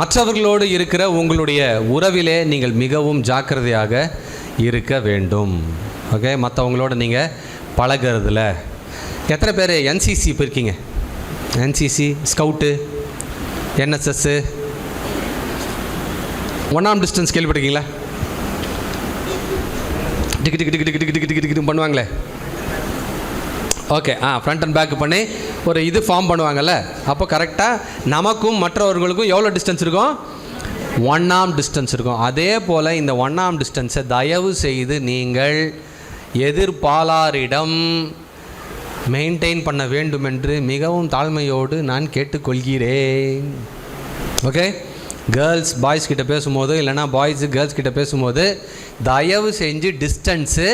மற்றவர்களோடு இருக்கிற உங்களுடைய உறவிலே நீங்கள் மிகவும் ஜாக்கிரதையாக இருக்க வேண்டும். ஓகே மற்றவங்களோட நீங்கள் பழகிறதுல. எத்தனை பேர் என்சிசி இப்போ இருக்கீங்க NCC scout NSS one arm distance கேள்விப்பட்டிருக்கீங்களா? டிக்கு டிக்கு டிக்கு டிக்கு டிக்கு டிக்கு டிக்கு பண்ணுவாங்களே. ஓகே ஆ ஃப்ரண்ட் அண்ட் பேக் பண்ணி ஒரு இது ஃபார்ம் பண்ணுவாங்கல்ல அப்போ கரெக்டாக நமக்கும் மற்றவர்களுக்கும் எவ்வளோ டிஸ்டன்ஸ் இருக்கும்? ஒன்னாம் டிஸ்டன்ஸ் இருக்கும். அதே போல் இந்த ஒன்றாம் டிஸ்டன்ஸை தயவு செய்து நீங்கள் எதிர்பாலாரிடம் மெயின்டைன் பண்ண வேண்டும் என்று மிகவும் தாழ்மையோடு நான் கேட்டுக்கொள்கிறேன். ஓகே கேர்ள்ஸ் பாய்ஸ் கிட்ட பேசும்போது இல்லைனா பாய்ஸு கேர்ள்ஸ் கிட்ட பேசும்போது தயவு செஞ்சு டிஸ்டன்ஸு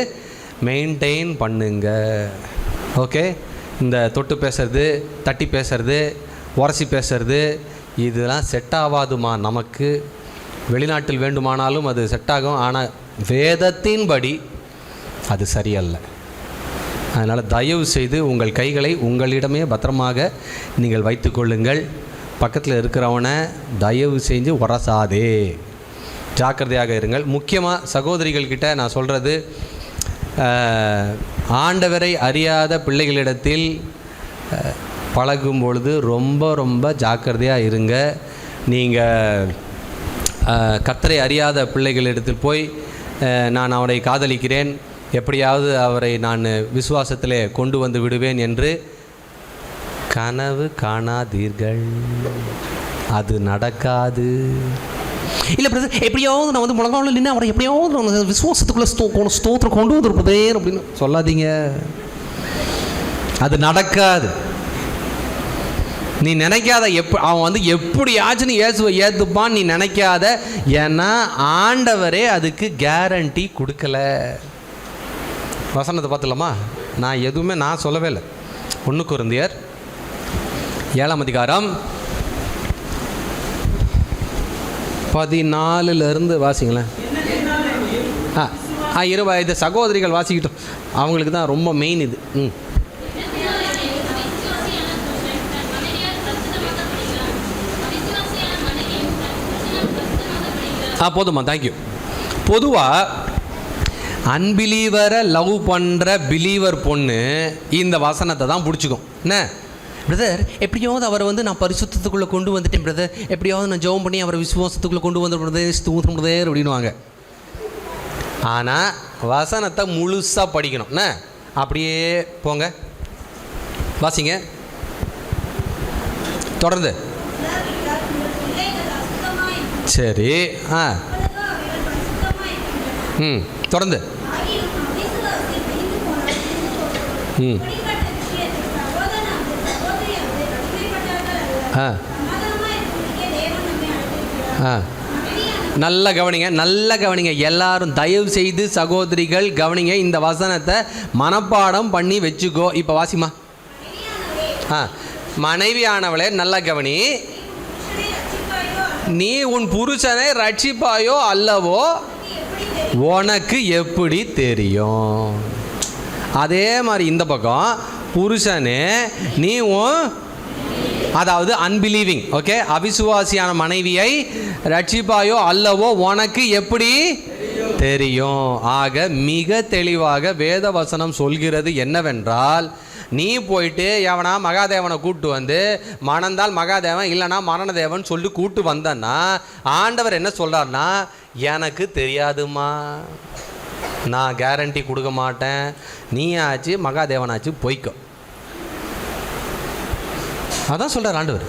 மெயின்டைன் பண்ணுங்க. ஓகே இந்த தொட்டு பேசுறது தட்டி பேசுறது உரசி பேசுறது இதெல்லாம் செட் ஆகாதுமா நமக்கு? வெளிநாட்டில் வேண்டுமானாலும் அது செட் ஆகும். ஆனால் வேதத்தின்படி அது சரியல்ல. அதனால் தயவு செய்து உங்கள் கைகளை உங்களிடமே பத்திரமாக நீங்கள் வைத்துக்கொள்ளுங்கள் பக்கத்தில் இருக்கிறவனை தயவு செஞ்சு உரசாதே. ஜாக்கிரதையாக இருங்கள். முக்கியமாக சகோதரிகள்கிட்ட நான் சொல்கிறது ஆண்டவரை அறியாத பிள்ளைகளிடத்தில் பழகும் பொழுது ரொம்ப ரொம்ப ஜாக்கிரதையாக இருங்க. நீங்கள் கத்தரை அறியாத பிள்ளைகளிடத்தில் போய் நான் அவனை காதலிக்கிறேன். எப்படியாவது அவரை நான் விசுவாசத்திலே கொண்டு வந்து விடுவேன் என்று கனவு காணாதீர்கள். அது நடக்காது. இல்லை பிரதர் எப்படியாவது நான் வந்து முழங்காவில் நின்று அவரை எப்படியாவது நான் விசுவாசத்துக்குள்ளே ஸ்தோ ஸ்தோத்திரம் கொண்டு வந்துரு பிரதேர் அப்படின்னு சொல்லாதீங்க. அது நடக்காது. நீ நினைக்காத எப் அவன் வந்து எப்படி ஆச்சுன்னு இயேசுவை ஏற்றுப்பான் நீ நினைக்காத. ஏன்னா ஆண்டவரே அதுக்கு கேரண்டி கொடுக்கல. வசனத்தை பார்த்துலாமா நான் எதுவுமே நான் சொல்லவே இல்லை. ஒன்று குருந்தியர் ஏழாம் அதிகாரம் பதினாலுலேருந்து வாசிங்களேன். ஆ ஆ இருபா இது சகோதரிகள் வாசிக்கிட்டோம். அவங்களுக்கு தான் ரொம்ப மெயின் இது. ம். ஆ போதுமா தேங்க்யூ பொதுவாக அன்பிலீவரை லவ் பண்ணுற பிலீவர் பொண்ணு இந்த வசனத்தை தான் பிடிச்சிக்கும். என்ன? பிரதர் எப்படியாவது அவரை வந்து நான் பரிசுத்தத்துக்குள்ளே கொண்டு வந்துட்டேன் பிரதர் எப்படியாவது நான் ஜெபம் பண்ணி அவரை விசுவாசத்துக்குள்ளே கொண்டு வந்து பிரதேர் ஸ்தூத்திரம் பிரதேர் ஆனால் வசனத்தை முழுசாக படிக்கணும். என்ன? அப்படியே போங்க. வாசிங்க. தொடர்ந்து. சரி ஆ. ம் தொடர்ந்து. ம். ஆ. ஆ. நல்ல கவனிங்க நல்ல கவனிங்க. எல்லாரும் தயவு செய்து சகோதரிகள் கவனிங்க இந்த வசனத்தை மனப்பாடம் பண்ணி வச்சுக்கோ. இப்போ வாசிமா ஆ. மனைவியானவளே நல்ல கவனி. நீ உன் புருஷனை ரட்சிப்பாயோ அல்லவோ உனக்கு எப்படி தெரியும்? அதே மாதிரி இந்த பக்கம் புருஷனே நீ உன் அதாவது அன்பிலீவிங் ஓகே அவிசுவாசியான மனைவியை ரட்சிப்பாயோ அல்லவோ உனக்கு எப்படி தெரியும்? ஆக மிக தெளிவாக வேத வசனம் சொல்கிறது என்னவென்றால் நீ போயிட்டு எவனா மகாதேவனை கூட்டு வந்து மணந்தால் மகாதேவன் இல்லைனா மரணதேவன் சொல்லி கூட்டு வந்தன்னா ஆண்டவர் என்ன சொல்கிறார்னா எனக்கு தெரியாதுமா நான் கேரண்டி கொடுக்க மாட்டேன். நீ ஆச்சு மகாதேவனாச்சு போய்க்கோ. அதான் சொல்கிறார் ஆண்டவர்.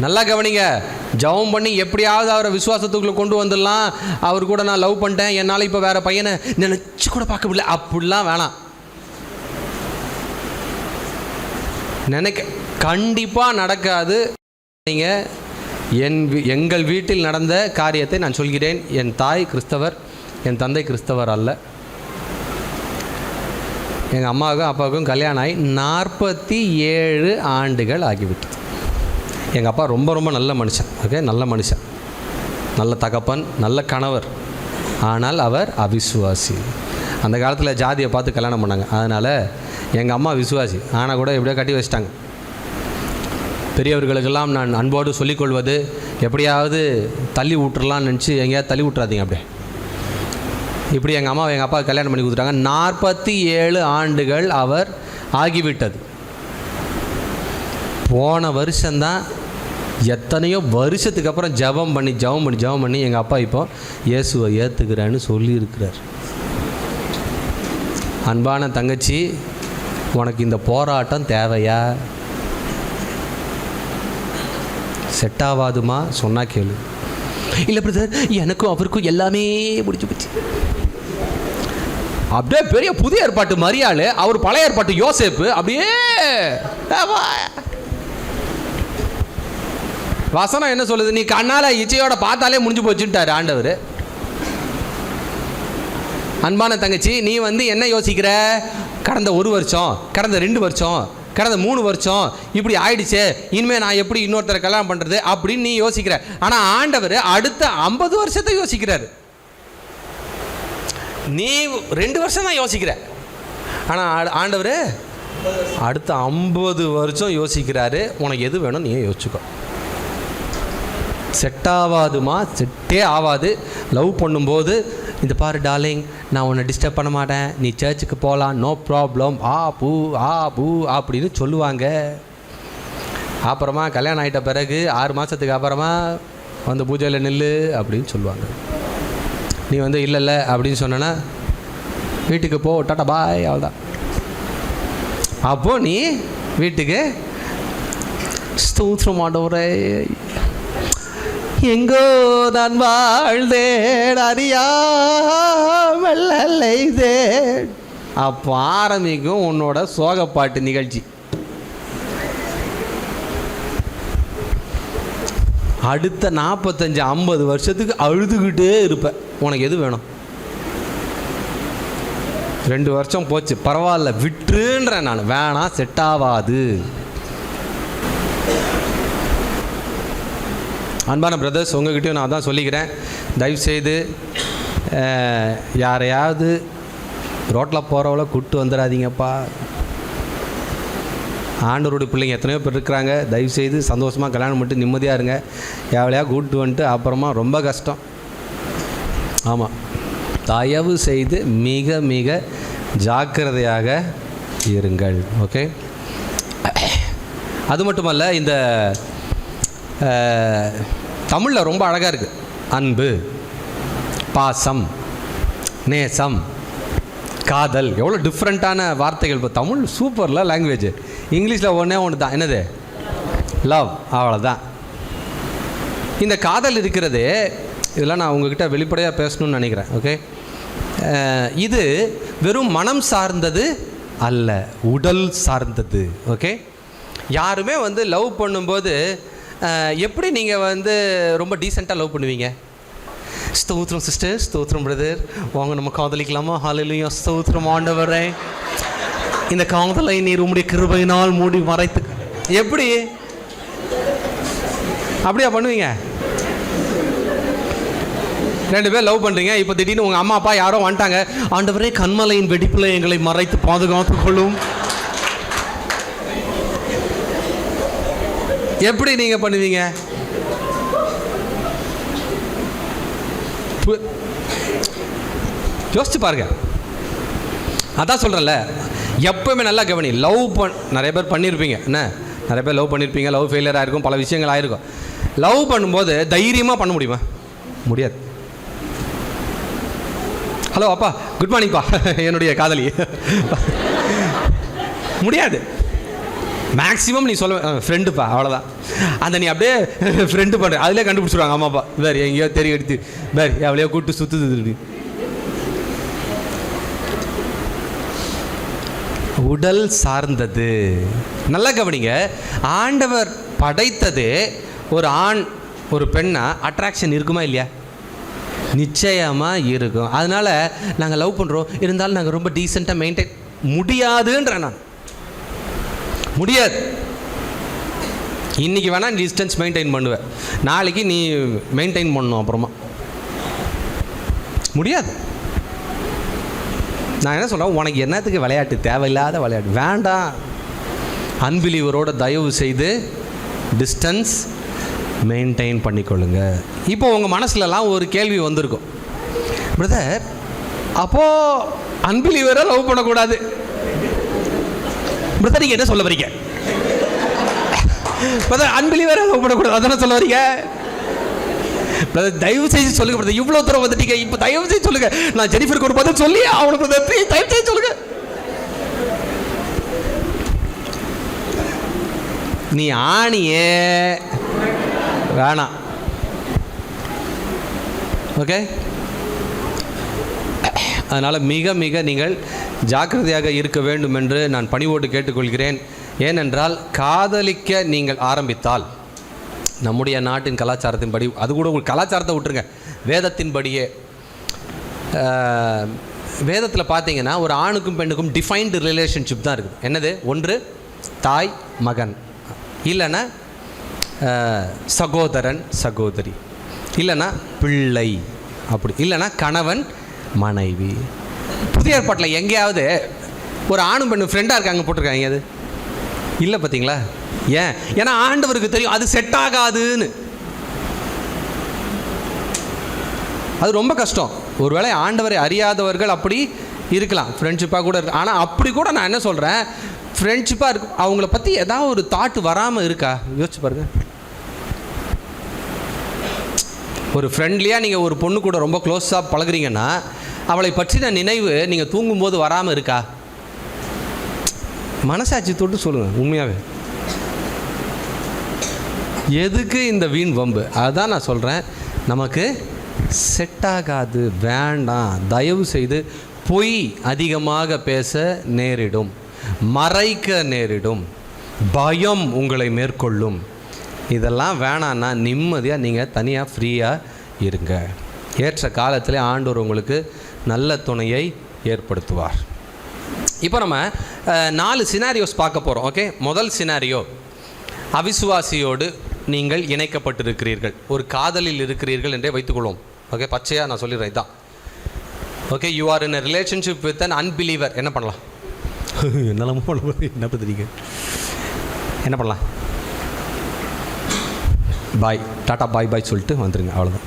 நல்லா கவனிங்க. ஜெபம் பண்ணி எப்படியாவது அவரை விசுவாசத்துக்குள்ளே கொண்டு வந்துடலாம். அவர் கூட நான் லவ் பண்ணிட்டேன். என்னால் இப்போ வேறு பையனை நினச்சி கூட பார்க்க முடியல. அப்படிலாம் வேணாம். நினைக்க கண்டிப்பாக நடக்காது. நீங்கள் என் வீ- எங்கள் வீட்டில் நடந்த காரியத்தை நான் சொல்கிறேன். என் தாய் கிறிஸ்தவர் என் தந்தை கிறிஸ்தவர் அல்ல. எங்கள் அம்மாவுக்கும் அப்பாவுக்கும் கல்யாணம் ஆகி நாற்பத்தி ஏழு ஆண்டுகள் ஆகிவிட்டது. எங்கள் அப்பா ரொம்ப ரொம்ப நல்ல மனுஷன் ஓகே நல்ல மனுஷன். நல்ல தகப்பன் நல்ல கணவர். ஆனால் அவர் அவிசுவாசி. அந்த காலத்தில் ஜாதியை பார்த்து கல்யாணம் பண்ணாங்க. அதனால் எங்கள் அம்மா விசுவாசி. ஆனால் கூட எப்படியோ கட்டி வச்சிட்டாங்க. பெரியவர்களுக்கெல்லாம் நான் அன்போடு சொல்லிக்கொள்வது எப்படியாவது தள்ளி விட்டுறலாம்னு நினச்சி எங்கேயாவது தள்ளி விட்றாதீங்க அப்படியே. இப்படி எங்கள் அம்மா எங்கள் அப்பா கல்யாணம் பண்ணி கொடுத்துட்டாங்க. நாற்பத்தி ஏழு ஆண்டுகள் அவர் ஆகிவிட்டது. போன வருஷந்தான் எத்தனையோ வருஷத்துக்கு அப்புறம் ஜெபம் பண்ணி ஜெபம் பண்ணி ஜெபம் பண்ணி எங்கள் அப்பா இப்போ இயேசுவை ஏற்றுக்கிறேன்னு சொல்லியிருக்கிறார். அன்பான தங்கச்சி உனக்கு இந்த போராட்டம் தேவையா? செட் ஆகாதுமா சொன்னால் கேளு. இல்லை பிரதர் எனக்கும் அவருக்கும் எல்லாமே பிடிச்சி போச்சு. அப்படியே பெரிய புதிய ஏற்பாட்டு மரியாள் அவர் பழைய ஏற்பாட்டு யோசேப்பு அப்படியே வசனம் என்ன சொல்லுது? நீ கண்ணால இச்சையோட பார்த்தாலே முடிஞ்சு போச்சுட்டாரு ஆண்டவர். அன்பான தங்கச்சி நீ வந்து என்ன யோசிக்கிற? கடந்த ஒரு வருஷம் கடந்த ரெண்டு வருஷம் கடந்த மூணு வருஷம் இப்படி ஆயிடுச்சே இனிமேல் நான் எப்படி இன்னொருத்தரை கல்யாணம் பண்ணுறது அப்படின்னு நீ யோசிக்கிற. ஆனால் ஆண்டவர் அடுத்த ஐம்பது வருஷத்தை யோசிக்கிறாரு. நீ ரெண்டு வருஷம் தான் யோசிக்கிற. ஆனால் ஆண்டவர் அடுத்த ஐம்பது வருஷம் யோசிக்கிறாரு. உனக்கு எது வேணும் நீயே யோசிச்சுக்கோ. செட் ஆகாதுமா செட்டே ஆகாது லவ் பண்ணும்போது இந்த பாரு டார்லிங் நான் உன்னை டிஸ்டர்ப் பண்ண மாட்டேன். நீ சர்ச்சுக்கு போகலாம் நோ ப்ராப்ளம் ஆ பூ ஆ பூ அப்படின்னு சொல்லுவாங்க. அப்புறமா கல்யாணம் ஆகிட்ட பிறகு ஆறு மாதத்துக்கு அப்புறமா வந்து பூஜையில் நில்லு அப்படின்னு சொல்லுவாங்க. நீ வந்து இல்லை இல்லை அப்படின்னு சொன்னேன்னா வீட்டுக்கு போ டாட்டா பாய் அவ்வளோதான் அப்போ நீ வீட்டுக்கு ஸ்தூத்திரம் ஆண்டவரே எங்கோ நான் வாழ்ந்தேன் அறியாமல் அப்போ ஆரம்பிக்கும் உன்னோட சோகப்பாட்டு நிகழ்ச்சி. அடுத்த நாற்பத்தஞ்சு ஐம்பது வருஷத்துக்கு அழுதுகிட்டே இருப்பேன். உனக்கு எது வேணும்? ரெண்டு வருஷம் போச்சு. பரவாயில்ல விட்டுன்றேன் நான். வேணாம் செட் ஆகாது அன்பான பிரதர்ஸ் உங்ககிட்டயும் நான் தான் சொல்லிக்கிறேன். தயவுசெய்து யாரையாவது ரோட்டில் போகிறவள கூப்பிட்டு வந்துடாதீங்கப்பா. ஆண்டவருடைய பிள்ளைங்க எத்தனையோ பேர் இருக்கிறாங்க. தயவுசெய்து சந்தோஷமாக கல்யாணம் பண்ணிட்டு நிம்மதியாக இருங்க. எவ்வளையா கூப்பிட்டு வந்துட்டு அப்புறமா ரொம்ப கஷ்டம். ஆமாம் தயவு செய்து மிக மிக ஜாக்கிரதையாக இருங்கள். ஓகே? அது மட்டுமல்ல இந்த தமிழில் ரொம்ப அழகாக இருக்குது அன்பு பாசம் நேசம் காதல். எவ்வளோ டிஃப்ரெண்ட்டான வார்த்தைகள். இப்போ தமிழ் சூப்பரில் லாங்குவேஜ் இங்கிலீஷில் ஒன்றே ஒன்று தான் என்னது? லவ் அவ்வளோதான் இந்த காதல் இருக்கிறது இதெல்லாம் நான் உங்ககிட்ட வெளிப்படையாக பேசணும்னு நினைக்கிறேன் ஓகே இது வெறும் மனம் சார்ந்தது அல்ல உடல் சார்ந்தது ஓகே யாருமே வந்து லவ் பண்ணும்போது எப்படி நீங்கள் வந்து ரொம்ப டீசெண்டாக லவ் பண்ணுவீங்க? ஸ்தோத்திரம் சிஸ்டர் ஸ்தோத்திரம் பிரதர் வாங்க நம்ம காதலிக்கலாமா? ஹalleluya ஸ்தோத்திரம் ஆண்டவரே. இந்த காதலை நீர் உம்முடைய கிருபையினால் மூடி மறைத்து எப்படி? அப்படியா பண்ணுவீங்க? ரெண்டு பேர் லவ் பண்ணுறீங்க இப்போ திடீர்னு உங்கள் அம்மா அப்பா யாரோ வந்துட்டாங்க. ஆண்டவரே கண்மலையின் வெடிப்பில் எங்களை மறைத்து பாதுகாத்து கொள்ளும். எப்படி நீங்கள் பண்ணுவீங்க? யோசிச்சு பாருங்க. அதான் சொல்கிறேன்ல எப்பவுமே நல்லா கவனி. லவ் பண் நிறைய பேர் பண்ணியிருப்பீங்க என்ன? நிறைய பேர் லவ் பண்ணியிருப்பீங்க லவ் ஃபெயிலியர் ஆயிருக்கும். பல விஷயங்கள் ஆயிருக்கும். லவ் பண்ணும்போது தைரியமாக பண்ண முடியுமா? முடியாது. ஹலோ அப்பா. குட் மார்னிங்ப்பா என்னுடைய காதலி. முடியாது. மேக்ஸிமம் நீ சொல்ல ஃப்ரெண்டுப்பா அவ்வளோதான் அந்த நீ அப்படியே ஃப்ரெண்டு பண்ணுற அதிலே கண்டுபிடிச்சிடுவாங்க ஆமாப்பா வேறு எங்கேயோ தெரிய எடுத்து வேறு எவ்வளையோ கூப்பிட்டு சுற்றுது உடல் சார்ந்தது. நல்லா கவனிங்க. ஆண்டவர் படைத்தது ஒரு ஆண் ஒரு பெண்ணாக அட்ராக்ஷன் இருக்குமா இல்லையா? நிச்சயமாக இருக்கும். அதனால் நாங்கள் லவ் பண்ணுறோம் இருந்தாலும் நாங்கள் ரொம்ப டீசெண்டாக மெயின்டைன் முடியாதுன்றேன் நான். முடியாது. இன்னைக்கு வேணால் டிஸ்டன்ஸ் மெயின்டைன் பண்ணுவேன் நாளைக்கு நீ மெயின்டைன் பண்ணணும் அப்புறமா. முடியாது. நான் என்ன சொல்கிறேன் உனக்கு என்னத்துக்கு விளையாட்டு தேவையில்லாத விளையாட்டு? வேண்டாம். அன்பிலீவரோட தயவு செய்து டிஸ்டன்ஸ் மெயின்டைன் பண்ணிக்கொள்ளுங்க. இப்போ உங்கள் மனசுலலாம் ஒரு கேள்வி வந்திருக்கும். பிரதர் அப்போது அன்பிலீவரை லவ் பண்ணக்கூடாது. பிரதர் நீங்கள் என்ன சொல்ல வரீங்க பிரதர் அன்பிலீவரை லவ் பண்ணக்கூடாது. அதான சொல்ல வரீங்க பிரதர் தயவு செய்து சொல்லுங்க பிரதர் இவ்வளோ தூரம் வந்துட்டீங்க. இப்போ தயவு செய்து சொல்லுங்க. நான் ஜெனிஃபருக்கு ஒரு பதில் சொல்லி அவனுக்கு பிரதர் ப்ளீஸ் தயவு செய்து சொல்லுங்க. நீ ஆணியே. வேணாம். ஓகே அதனால் மிக மிக நீங்கள் ஜாக்கிரதையாக இருக்க வேண்டும் என்று நான் பணிவோடு கேட்டுக்கொள்கிறேன். ஏனென்றால் காதலிக்க நீங்கள் ஆரம்பித்தால் நம்முடைய நாட்டின் கலாச்சாரத்தின்படி அது கூட உங்களுக்கு கலாச்சாரத்தை விட்டுருங்க. வேதத்தின்படியே வேதத்தில் பார்த்தீங்கன்னா ஒரு ஆணுக்கும் பெண்ணுக்கும் டிஃபைன்டு ரிலேஷன்ஷிப் தான் இருக்குது. என்னது? ஒன்று தாய் மகன். இல்லைன்னா சகோதரன் சகோதரி. இல்லைன்னா பிள்ளை. அப்படி. இல்லைன்னா கணவன் மனைவி. புதிய ஏற்பாட்டில் எங்கேயாவது ஒரு ஆணும் பெண்ணு ஃப்ரெண்டாக இருக்காங்க போட்டிருக்காங்க அது இல்லை பார்த்தீங்களா ஏன் ஏன்னா ஆண்டவருக்கு தெரியும் அது செட் ஆகாதுன்னு. அது ரொம்ப கஷ்டம். ஒருவேளை ஆண்டவரை அறியாதவர்கள் அப்படி இருக்கலாம் ஃப்ரெண்ட்ஷிப்பாக கூட இருக்கு ஆனால் அப்படி கூட நான் என்ன சொல்கிறேன் ஃப்ரெண்ட்ஷிப்பாக இருக்கு அவங்கள பற்றி ஏதாவது ஒரு தாட் வராமல் இருக்கா? யோசிச்சு பாருங்க. ஒரு ஃப்ரெண்ட்லியாக நீங்கள் ஒரு பொண்ணு கூட ரொம்ப க்ளோஸாக பழகுறீங்கன்னா அவளை பற்றின நினைவு நீங்கள் தூங்கும்போது வராமல் இருக்கா? மனசாட்சி தொட்டு சொல்லுங்கள் உண்மையாகவே எதுக்கு இந்த வீண் வம்பு? அதான் நான் சொல்கிறேன் நமக்கு செட் ஆகாது வேண்டாம். தயவு செய்து பொய் அதிகமாக பேச நேரிடும். மறைக்க நேரிடும். பயம் உங்களை மேற்கொள்ளும். இதெல்லாம் வேணான்னா நிம்மதியாக நீங்கள் தனியாக ஃப்ரீயாக இருங்க. ஏற்ற காலத்தில் ஆண்டவர் உங்களுக்கு நல்ல துணையை ஏற்படுத்துவார். இப்போ நம்ம நாலு சினாரியோஸ் பார்க்க போகிறோம் ஓகே முதல் சினாரியோ அவிசுவாசியோடு நீங்கள் இணைக்கப்பட்டிருக்கிறீர்கள். ஒரு காதலில் இருக்கிறீர்கள் என்றே வைத்துக்கொள்வோம். ஓகே பச்சையாக நான் சொல்லிடுறேன் இதான். Okay you are in relationship with an unbeliever என்ன பண்ணலாம்? என்னெல்லாம் பண்ண? என்ன பத்திரிக்கை என்ன பண்ணலாம்? பாய் டாட்டா பாய் பாய் சொல்லிட்டு வந்துருங்க. அவ்வளோதான்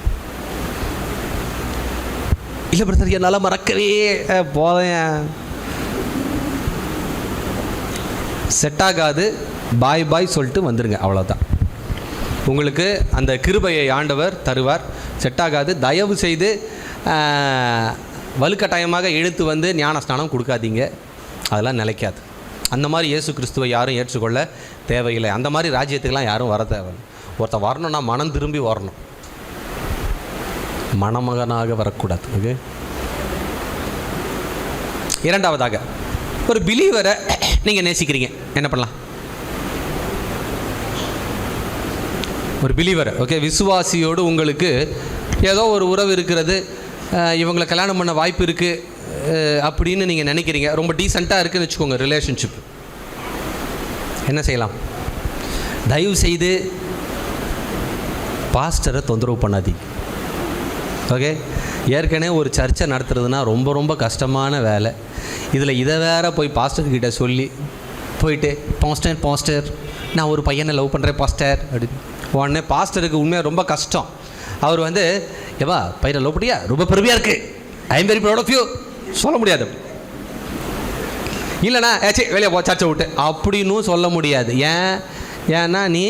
இல்லை பிரதர் என்னால் மறக்கவே போதேன். செட் ஆகாது. பாய் பாய் சொல்லிட்டு வந்துருங்க. அவ்வளோதான் உங்களுக்கு அந்த கிருபையை ஆண்டவர் தருவார். செட் ஆகாது தயவு செய்து வலுக்கட்டாயமாக இழுத்து வந்து ஞான ஸ்நானம் கொடுக்காதீங்க. அதெல்லாம் நிலைக்காது. அந்த மாதிரி இயேசு கிறிஸ்துவை யாரும் ஏற்றுக்கொள்ள தேவையில்லை. அந்த மாதிரி ராஜ்யத்துக்கெலாம் யாரும் வர தேவை ஒருத்தன் வரணும்னா மனம் திரும்பி வரணும். மணமகனாக வரக்கூடாது. ஓகே? இரண்டாவதாக ஒரு பிலீவரை நீங்கள் நேசிக்கிறீங்க. என்ன பண்ணலாம்? ஒரு பிலீவர் ஓகே விசுவாசியோடு உங்களுக்கு ஏதோ ஒரு உறவு இருக்கிறது இவங்களை கல்யாணம் பண்ண வாய்ப்பு இருக்குது அப்படின்னு நீங்கள் நினைக்கிறீங்க. ரொம்ப டீசெண்டாக இருக்குதுன்னு வச்சுக்கோங்க ரிலேஷன்ஷிப் என்ன செய்யலாம்? தயவு செய்து பாஸ்டரை தொந்தரவு பண்ணாதீங்க. ஓகே ஏற்கனவே ஒரு சர்ச்சை நடத்துறதுனா ரொம்ப ரொம்ப கஷ்டமான வேலை. இதில் இதை வேற போய் பாஸ்டர்கிட்ட சொல்லி போயிட்டு பாஸ்டர் பாஸ்டர் நான் ஒரு பையனை லவ் பண்ணுறேன் பாஸ்டர் அப்படின்னு. உடனே பாஸ்டருக்கு உண்மையாக ரொம்ப கஷ்டம். அவர் வந்து ஏவா பையனை லவ் பண்ணியா ரொம்ப பெருமையாக இருக்குது I am very proud of you சொல்ல முடியாது. இல்லைண்ணா ஏச்சி வெளியே போ சர்ச்சை விட்டு. அப்படின்னும் சொல்ல முடியாது. ஏன்? ஏன்னா நீ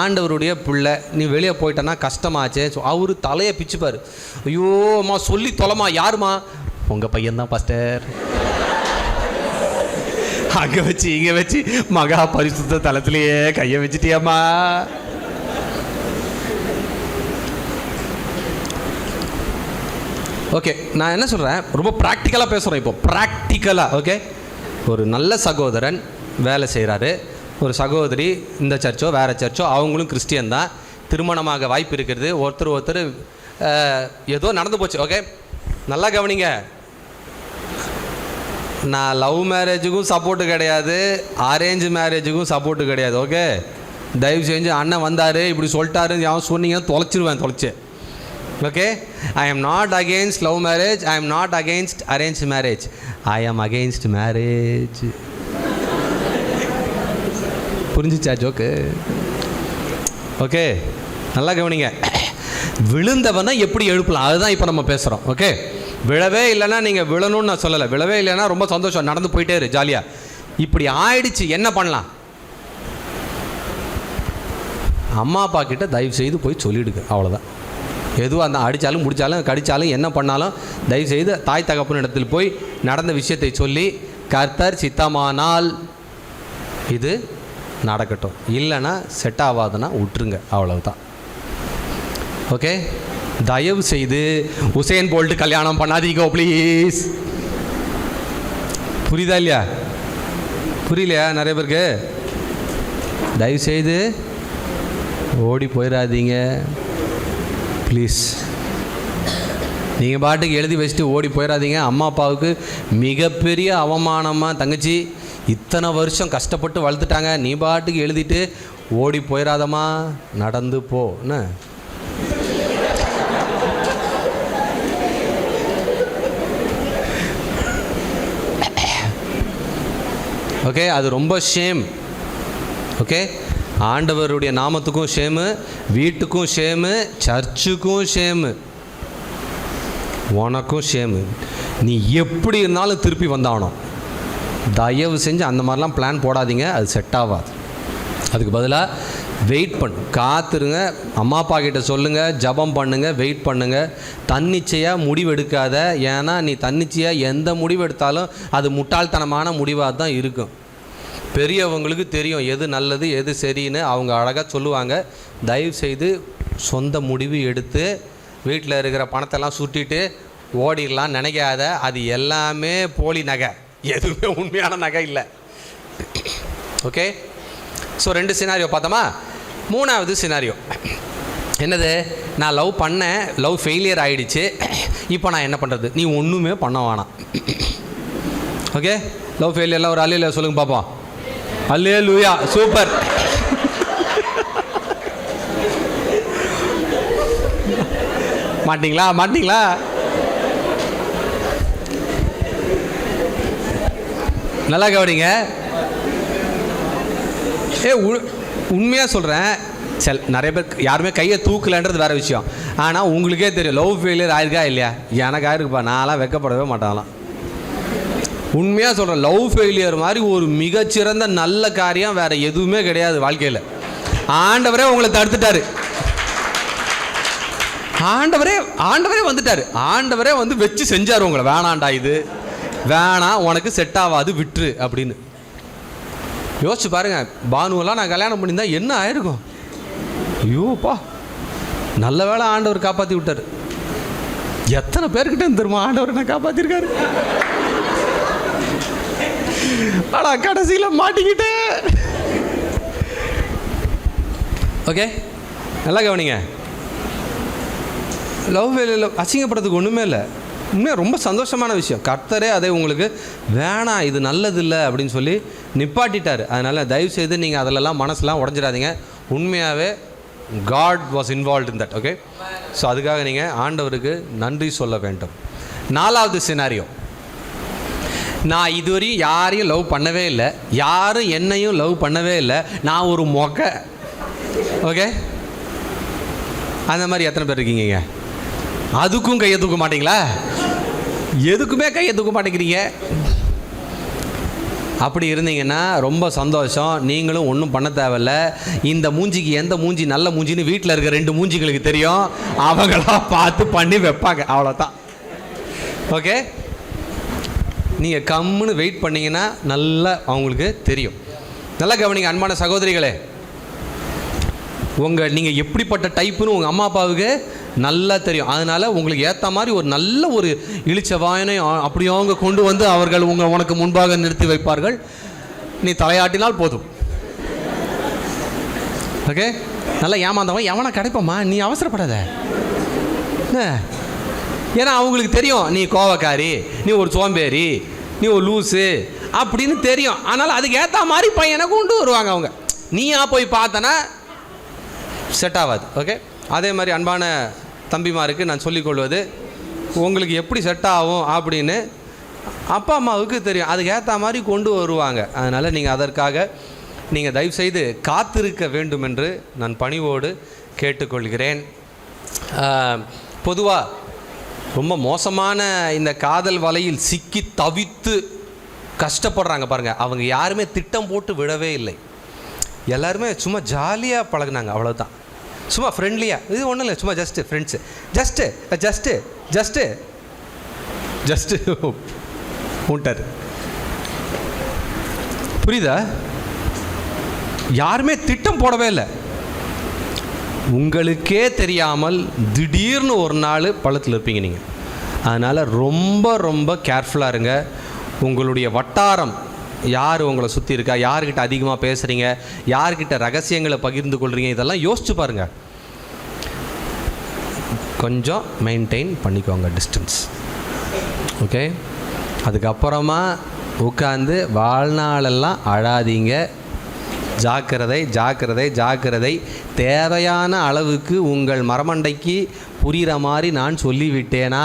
ஆண்டவருடைய பிள்ளை. நீ வெளியே போயிட்டனா கஷ்டமாச்சே. ஸோ அவர் தலையை பிச்சுப்பார். ஐயோ அம்மா சொல்லி தொலைமா யாருமா உங்கள் பையன்தான் பாஸ்டர். அங்கே வச்சு இங்கே வச்சு மகா பரிசுத்த தளத்திலேயே கையை வச்சிட்டியம்மா. ஓகே நான் என்ன சொல்கிறேன் ரொம்ப ப்ராக்டிக்கலாக பேசுகிறேன் இப்போ. ப்ராக்டிக்கலாக ஓகே ஒரு நல்ல சகோதரன் வேலை செய்கிறாரு ஒரு சகோதரி இந்த சர்ச்சோ வேறு சர்ச்சோ அவங்களும் கிறிஸ்டியன் தான். திருமணமாக வாய்ப்பு இருக்கிறது ஒருத்தர் ஒருத்தர் ஏதோ நடந்து போச்சு ஓகே நல்லா கவனிங்க. நான் லவ் மேரேஜுக்கும் சப்போர்ட்டு கிடையாது. அரேஞ்ச் மேரேஜுக்கும் சப்போர்ட்டு கிடையாது ஓகே தயவு செஞ்சு அண்ணன் வந்தார் இப்படி சொல்லிட்டாருன்னு அவன் சொன்னீங்கன்னா தொலைச்சிருவேன் தொலைச்சேன் okay I am not against love marriage I am not against arrange marriage I am against marriage புரிஞ்சிச்சா ஜோக்கு ஓகே நல்லா கவனிங்க. விழுந்தவனை எப்படி எழுப்பலாம்? அதுதான் இப்போ நம்ம பேசுகிறோம் ஓகே விழவே இல்லைன்னா நீங்கள் விழணும்னு நான் சொல்லலை. விழவே இல்லைன்னா ரொம்ப சந்தோஷம். நடந்து போயிட்டே இரு ஜாலியாக இப்படி ஆயிடுச்சு என்ன பண்ணலாம்? அம்மா அப்பா கிட்ட தயவு செய்து போய் சொல்லிடுங்க. அவ்வளோதான் எதுவாக இருந்தால் அடித்தாலும் முடித்தாலும் கடித்தாலும் என்ன பண்ணாலும் தயவுசெய்து தாய் தகப்பன் இடத்தில் போய் நடந்த விஷயத்தை சொல்லி கர்த்தர் சித்தமானால் இது நடக்கட்டும். இல்லைன்னா செட் ஆகாதுன்னா விட்டுருங்க அவ்வளவுதான். ஓகே தயவு செய்து உசேன் போல்ட்டு கல்யாணம் பண்ணாதீங்க ப்ளீஸ் புரியுதா இல்லையா? புரியலையா நிறைய பேருக்கு? தயவு செய்து ஓடி போயிடாதீங்க ப்ளீஸ் நீங்கள் பாட்டுக்கு எழுதி வச்சுட்டு ஓடி போயிடாதீங்க அம்மா அப்பாவுக்கு மிகப்பெரிய அவமானமாக தங்கச்சி இத்தனை வருஷம் கஷ்டப்பட்டு வளர்த்துட்டாங்க. நீ பாட்டுக்கு எழுதிட்டு ஓடி போயிடாதம்மா நடந்து போ. என்ன? ஓகே அது ரொம்ப ஷேம் ஓகே ஆண்டவருடைய நாமத்துக்கும் ஷேமு வீட்டுக்கும் ஷேமு சர்ச்சுக்கும் ஷேமு. உனக்கும் ஷேமு. நீ எப்படி இருந்தாலும் திருப்பி வந்தானோ தயவு செஞ்சு அந்த மாதிரிலாம் பிளான் போடாதீங்க அது செட் ஆகாது. அதுக்கு பதிலாக வெயிட் பண்ணு. காத்துருங்க அம்மா அப்பா கிட்ட சொல்லுங்கள் ஜபம் பண்ணுங்கள் வெயிட் பண்ணுங்கள் தன்னிச்சையாக முடிவெடுக்காத ஏன்னா நீ தன்னிச்சையாக எந்த முடிவு எடுத்தாலும் அது முட்டாள்தனமான முடிவாக தான் இருக்கும். பெரியவங்களுக்கு தெரியும் எது நல்லது எது சரின்னு அவங்க அழகாக சொல்லுவாங்க. தயவு செய்து சொந்த முடிவு எடுத்து வீட்டில் இருக்கிற பணத்தெல்லாம் சுட்டிட்டு ஓடிடலாம் நினைக்காத. அது எல்லாமே போலி நகை. எதுவுமே உண்மையான நகை இல்லை. ஓகே? ஸோ ரெண்டு சினாரியோ பார்த்தோமா? மூணாவது சினாரியோ என்னது? நான் லவ் பண்ணேன் லவ் ஃபெயிலியர் ஆகிடுச்சு இப்போ நான் என்ன பண்ணுறது நீ ஒன்றுமே பண்ண வேணாம். ஓகே? லவ் ஃபெயிலியர்லாம் ஒரு அல்லையில் சொல்லுங்கள் பார்ப்போம் அல்லே லூயா சூப்பர் மாட்டிங்களா? மாட்டிங்களா? நல்லா கவனிங்க. ஏ உண்மையாக சொல்கிறேன் சில நிறைய பேர் யாருமே கையை தூக்கலன்றது வேறு விஷயம். ஆனால் உங்களுக்கே தெரியும். லவ் ஃபெயிலியர் ஆயிருக்கா இல்லையா? எனக்கு ஆயிருக்குப்பா நான்லாம் வெக்கப்படவே மாட்டாங்களாம் உண்மையாக சொல்கிறேன் லவ் ஃபெயிலியர் மாதிரி ஒரு மிகச்சிறந்த நல்ல காரியம் வேறு எதுவுமே கிடையாது வாழ்க்கையில். ஆண்டவரே உங்களை தடுத்துட்டாரு. ஆண்டவரே ஆண்டவரே வந்துட்டார். ஆண்டவரே வந்து வச்சு செஞ்சார் உங்களை. வேணாண்டா இது. வேணாம் உனக்கு செட் ஆகாது விட்டுரு அப்படின்னு. யோசிச்சு பாருங்க பானுவெல்லாம் நான் கல்யாணம் பண்ணியிருந்தா என்ன ஆயிருக்கும்? ஐயோப்பா நல்ல வேளை ஆண்டவர் காப்பாற்றி விட்டார். எத்தனை பேர்கிட்ட தெரியுமா ஆண்டவர் என்ன காப்பாற்றிருக்காரு ஆனால் கடைசியில் மாட்டிக்கிட்டேன் ஓகே? நல்லா கவனிங்க. லவ் வேலையில் அசிங்கப்படுறதுக்கு ஒன்றுமே இல்லை. உண்மையாக ரொம்ப சந்தோஷமான விஷயம். கர்த்தரே அதே உங்களுக்கு வேணாம் இது நல்லதில்லை அப்படின்னு சொல்லி நிப்பாட்டிட்டார். அதனால் தயவு செய்து நீங்கள் அதிலெல்லாம் மனசுலாம் உடஞ்சிடாதீங்க. உண்மையாகவே God was involve in that okay so அதுக்காக நீங்கள் ஆண்டவருக்கு நன்றி சொல்ல வேண்டும். நாலாவது சினாரியோ நான் இதுவரையும் யாரையும் லவ் பண்ணவே இல்லை. யாரும் என்னையும் லவ் பண்ணவே இல்லை. நான் ஒரு மொக்க. ஓகே அந்த மாதிரி எத்தனை பேர் இருக்கீங்க அதுக்கும் கையை தூக்க மாட்டீங்களா? எதுக்குமே கையை தூக்க மாட்டேங்கிறீங்க? அப்படி இருந்தீங்கன்னா ரொம்ப சந்தோஷம். நீங்களும் ஒன்றும் பண்ண தேவையில்ல. இந்த மூஞ்சிக்கு எந்த மூஞ்சி நல்ல மூஞ்சின்னு வீட்டில் இருக்க ரெண்டு மூஞ்சிகளுக்கு தெரியும். அவங்களாம் பார்த்து பண்ணி வைப்பாங்க. அவ்வளோதான் ஓகே நீங்கள் கம்முன்னு வெயிட் பண்ணிங்கன்னா நல்லா அவங்களுக்கு தெரியும். நல்லா கவனிங்க அன்பான சகோதரிகளே. உங்கள் நீங்கள் எப்படிப்பட்ட டைப்புன்னு உங்கள் அம்மா அப்பாவுக்கு நல்லா தெரியும். அதனால் உங்களுக்கு ஏற்ற மாதிரி ஒரு நல்ல ஒரு இழிச்ச வாயனை அப்படியே அவங்க கொண்டு வந்து அவர்கள் உங்கள் உனக்கு முன்பாக நிறுத்தி வைப்பார்கள். நீ தலையாட்டினால் போதும். ஓகே நல்லா ஏமாந்தவன் எவனை கிடைப்பம்மா? நீ அவசரப்படாத. என்ன? ஏன்னா அவங்களுக்கு தெரியும் நீ கோவக்காரி நீ ஒரு சோம்பேறி நீ ஒரு லூஸு அப்படின்னு தெரியும். ஆனால் அதுக்கு ஏற்ற மாதிரி பையனை கொண்டு வருவாங்க அவங்க. நீயா போய் பார்த்தனா செட் ஆகாது ஓகே அதே மாதிரி அன்பான தம்பிமாருக்கு நான் சொல்லிக்கொள்வது உங்களுக்கு எப்படி செட் ஆகும்? அப்படின்னு அப்பா அம்மாவுக்கு தெரியும். அதுக்கு ஏற்ற மாதிரி கொண்டு வருவாங்க. அதனால் நீங்கள் அதற்காக நீங்கள் தயவுசெய்து காத்திருக்க வேண்டும் என்று நான் பணிவோடு கேட்டுக்கொள்கிறேன். பொதுவாக ரொம்ப மோசமான இந்த காதல் வலையில் சிக்கி தவித்து கஷ்டப்படுறாங்க பாருங்கள் அவங்க யாருமே திட்டம் போட்டு விடவே இல்லை. எல்லாருமே சும்மா ஜாலியாக பழகுனாங்க அவ்வளோதான் சும்மா ஃப்ரெண்ட்லியாக இது ஒன்றும் இல்லை சும்மா just friends just just just just விட்டார் புரியுதா? யாருமே திட்டம் போடவே இல்லை. உங்களுக்கே தெரியாமல் திடீர்னு ஒரு நாள் பள்ளத்தில் இருப்பீங்க நீங்கள் அதனால் ரொம்ப ரொம்ப கேர்ஃபுல்லாக இருங்க. உங்களுடைய வட்டாரம் யார் உங்களை சுற்றி இருக்கா யார்கிட்ட அதிகமாக பேசுகிறீங்க யார்கிட்ட ரகசியங்களை பகிர்ந்து கொள்கிறீங்க இதெல்லாம் யோசிச்சு பாருங்கள் கொஞ்சம் மெயின்டைன் பண்ணிக்கோங்க டிஸ்டன்ஸ் ஓகே அதுக்கப்புறமா உட்காந்து வாழ்நாளெல்லாம் அழாதீங்க. ஜாக்கிரதை ஜாக்கிரதை ஜாக்கிரதை. தேவையான அளவுக்கு உங்கள் மரமண்டைக்கு புரிகிற மாதிரி நான் சொல்லிவிட்டேனா?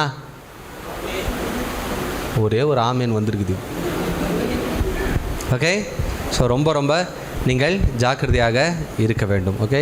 ஒரே ஒரு ஆமேன் வந்திருக்குது. ஓகே ஸோ ரொம்ப ரொம்ப நீங்கள் ஜாக்கிரதையாக இருக்க வேண்டும். ஓகே